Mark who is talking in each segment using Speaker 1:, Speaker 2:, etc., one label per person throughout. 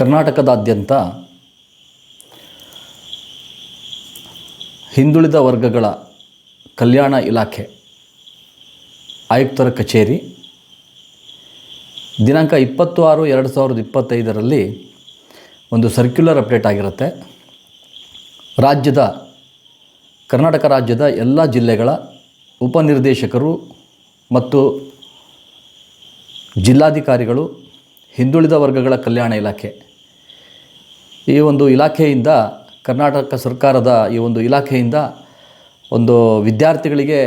Speaker 1: ಕರ್ನಾಟಕದಾದ್ಯಂತ ಹಿಂದುಳಿದ ವರ್ಗಗಳ ಕಲ್ಯಾಣ ಇಲಾಖೆ ಆಯುಕ್ತರ ಕಚೇರಿ. ದಿನಾಂಕ ಇಪ್ಪತ್ತು ಆರು ಎರಡು ಸಾವಿರದ ಇಪ್ಪತ್ತೈದರಲ್ಲಿ ಒಂದು ಸರ್ಕ್ಯುಲರ್ ಅಪ್ಡೇಟ್ ಆಗಿರುತ್ತೆ. ರಾಜ್ಯದ, ಕರ್ನಾಟಕ ರಾಜ್ಯದ ಎಲ್ಲ ಜಿಲ್ಲೆಗಳ ಉಪನಿರ್ದೇಶಕರು ಮತ್ತು ಜಿಲ್ಲಾಧಿಕಾರಿಗಳು ಹಿಂದುಳಿದ ವರ್ಗಗಳ ಕಲ್ಯಾಣ ಇಲಾಖೆ ಈ ಒಂದು ಇಲಾಖೆಯಿಂದ, ಕರ್ನಾಟಕ ಸರ್ಕಾರದ ಈ ಒಂದು ಇಲಾಖೆಯಿಂದ ಒಂದು ವಿದ್ಯಾರ್ಥಿಗಳಿಗೆ,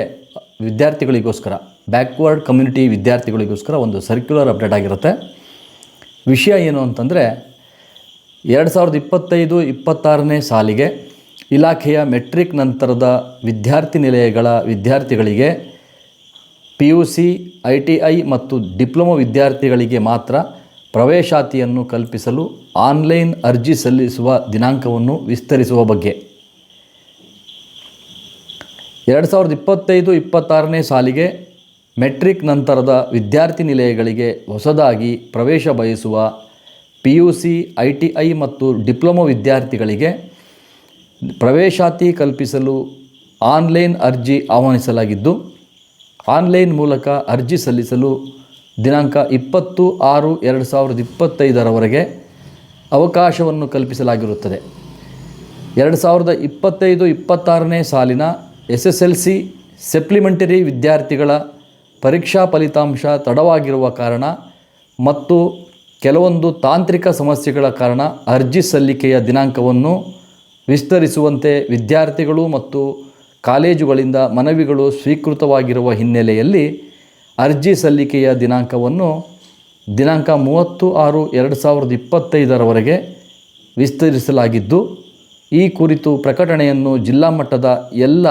Speaker 1: ವಿದ್ಯಾರ್ಥಿಗಳಿಗೋಸ್ಕರ ಬ್ಯಾಕ್ವರ್ಡ್ ಕಮ್ಯುನಿಟಿ ವಿದ್ಯಾರ್ಥಿಗಳಿಗೋಸ್ಕರ ಒಂದು ಸರ್ಕ್ಯುಲರ್ ಅಪ್ಡೇಟ್ ಆಗಿರುತ್ತೆ. ವಿಷಯ ಏನು ಅಂತಂದರೆ, ಎರಡು ಸಾವಿರದ ಇಪ್ಪತ್ತೈದು, ಇಪ್ಪತ್ತಾರನೇ ಸಾಲಿಗೆ ಇಲಾಖೆಯ ಮೆಟ್ರಿಕ್ ನಂತರದ ವಿದ್ಯಾರ್ಥಿ ನಿಲಯಗಳ ವಿದ್ಯಾರ್ಥಿಗಳಿಗೆ P U C I T I ಮತ್ತು ಡಿಪ್ಲೊಮೊ ವಿದ್ಯಾರ್ಥಿಗಳಿಗೆ ಮಾತ್ರ ಪ್ರವೇಶಾತಿಯನ್ನು ಕಲ್ಪಿಸಲು ಆನ್ಲೈನ್ ಅರ್ಜಿ ಸಲ್ಲಿಸುವ ದಿನಾಂಕವನ್ನು ವಿಸ್ತರಿಸುವ ಬಗ್ಗೆ. ಎರಡು ಸಾವಿರದ ಇಪ್ಪತ್ತೈದು ಇಪ್ಪತ್ತಾರನೇ ಸಾಲಿಗೆ ಮೆಟ್ರಿಕ್ ನಂತರದ ವಿದ್ಯಾರ್ಥಿ ನಿಲಯಗಳಿಗೆ ಹೊಸದಾಗಿ ಪ್ರವೇಶ ಬಯಸುವ P U C I T I ಮತ್ತು ಡಿಪ್ಲೊಮೊ ವಿದ್ಯಾರ್ಥಿಗಳಿಗೆ ಪ್ರವೇಶಾತಿ ಕಲ್ಪಿಸಲು ಆನ್ಲೈನ್ ಅರ್ಜಿ ಆಹ್ವಾನಿಸಲಾಗಿದ್ದು, ಆನ್ಲೈನ್ ಮೂಲಕ ಅರ್ಜಿ ಸಲ್ಲಿಸಲು ದಿನಾಂಕ ಇಪ್ಪತ್ತು ಆರು ಎರಡು ಸಾವಿರದ ಇಪ್ಪತ್ತೈದರವರೆಗೆ ಅವಕಾಶವನ್ನು ಕಲ್ಪಿಸಲಾಗಿರುತ್ತದೆ. ಎರಡು ಸಾವಿರದ ಇಪ್ಪತ್ತೈದು ಇಪ್ಪತ್ತಾರನೇ ಸಾಲಿನ S S L C supplementary ವಿದ್ಯಾರ್ಥಿಗಳ ಪರೀಕ್ಷಾ ಫಲಿತಾಂಶ ತಡವಾಗಿರುವ ಕಾರಣ ಮತ್ತು ಕೆಲವೊಂದು ತಾಂತ್ರಿಕ ಸಮಸ್ಯೆಗಳ ಕಾರಣ ಅರ್ಜಿ ಸಲ್ಲಿಕೆಯ ದಿನಾಂಕವನ್ನು ವಿಸ್ತರಿಸುವಂತೆ ವಿದ್ಯಾರ್ಥಿಗಳು ಮತ್ತು ಕಾಲೇಜುಗಳಿಂದ ಮನವಿಗಳು ಸ್ವೀಕೃತವಾಗಿರುವ ಹಿನ್ನೆಲೆಯಲ್ಲಿ ಅರ್ಜಿ ಸಲ್ಲಿಕೆಯ ದಿನಾಂಕವನ್ನು ದಿನಾಂಕ ಮೂವತ್ತು ಆರು ಎರಡು ಸಾವಿರದ ಇಪ್ಪತ್ತೈದರವರೆಗೆ ವಿಸ್ತರಿಸಲಾಗಿದ್ದು, ಈ ಕುರಿತು ಪ್ರಕಟಣೆಯನ್ನು ಜಿಲ್ಲಾ ಮಟ್ಟದ ಎಲ್ಲ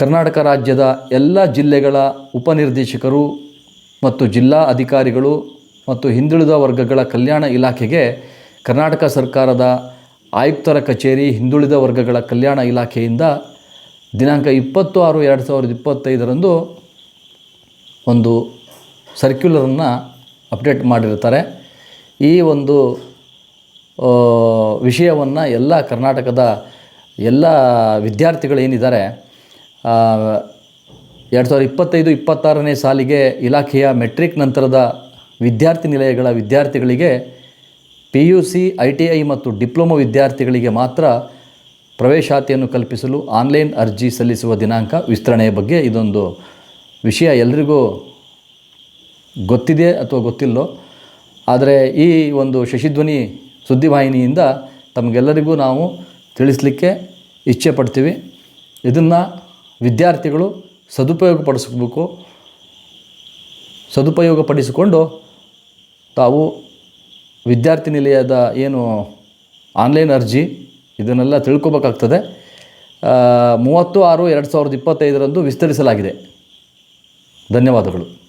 Speaker 1: ಕರ್ನಾಟಕ ರಾಜ್ಯದ ಎಲ್ಲ ಜಿಲ್ಲೆಗಳ ಉಪನಿರ್ದೇಶಕರು ಮತ್ತು ಜಿಲ್ಲಾ ಅಧಿಕಾರಿಗಳು ಮತ್ತು ಹಿಂದುಳಿದ ವರ್ಗಗಳ ಕಲ್ಯಾಣ ಇಲಾಖೆಗೆ ಕರ್ನಾಟಕ ಸರ್ಕಾರದ ಆಯುಕ್ತರ ಕಚೇರಿ, ಹಿಂದುಳಿದ ವರ್ಗಗಳ ಕಲ್ಯಾಣ ಇಲಾಖೆಯಿಂದ ದಿನಾಂಕ ಇಪ್ಪತ್ತು ಆರು ಎರಡು ಸಾವಿರದ ಇಪ್ಪತ್ತೈದರಂದು ಒಂದು ಸರ್ಕ್ಯುಲರನ್ನು ಅಪ್ಡೇಟ್ ಮಾಡಿರ್ತಾರೆ. ಈ ಒಂದು ವಿಷಯವನ್ನು ಎಲ್ಲ ಕರ್ನಾಟಕದ ಎಲ್ಲ ವಿದ್ಯಾರ್ಥಿಗಳೇನಿದ್ದಾರೆ ಎರಡು ಸಾವಿರದ ಇಪ್ಪತ್ತೈದು, ಇಪ್ಪತ್ತಾರನೇ ಸಾಲಿಗೆ ಇಲಾಖೆಯ ಮೆಟ್ರಿಕ್ ನಂತರದ ವಿದ್ಯಾರ್ಥಿ ನಿಲಯಗಳ ವಿದ್ಯಾರ್ಥಿಗಳಿಗೆ P U C I T I ಮತ್ತು ಡಿಪ್ಲೊಮೊ ವಿದ್ಯಾರ್ಥಿಗಳಿಗೆ ಮಾತ್ರ ಪ್ರವೇಶಾತಿಯನ್ನು ಕಲ್ಪಿಸಲು ಆನ್ಲೈನ್ ಅರ್ಜಿ ಸಲ್ಲಿಸುವ ದಿನಾಂಕ ವಿಸ್ತರಣೆಯ ಬಗ್ಗೆ ಇದೊಂದು ವಿಷಯ ಎಲ್ರಿಗೂ ಗೊತ್ತಿದೆ ಅಥವಾ ಗೊತ್ತಿಲ್ಲೋ. ಆದರೆ ಈ ಒಂದು ಶಶಿಧ್ವನಿ ಸುದ್ದಿವಾಹಿನಿಯಿಂದ ತಮಗೆಲ್ಲರಿಗೂ ನಾವು ತಿಳಿಸಲಿಕ್ಕೆ ಇಚ್ಛೆ ಪಡ್ತೀವಿ. ಇದನ್ನು ವಿದ್ಯಾರ್ಥಿಗಳು ಸದುಪಯೋಗಪಡಿಸ್ಬೇಕು. ಸದುಪಯೋಗಪಡಿಸಿಕೊಂಡು ತಾವು ವಿದ್ಯಾರ್ಥಿ ನಿಲಯದ ಏನು ಆನ್ಲೈನ್ ಅರ್ಜಿ ಇದನ್ನೆಲ್ಲ ತಿಳ್ಕೊಬೇಕಾಗ್ತದೆ. ಮೂವತ್ತು ಆರು ಎರಡು ಸಾವಿರದ ಇಪ್ಪತ್ತೈದರಂದು ವಿಸ್ತರಿಸಲಾಗಿದೆ. ಧನ್ಯವಾದಗಳು.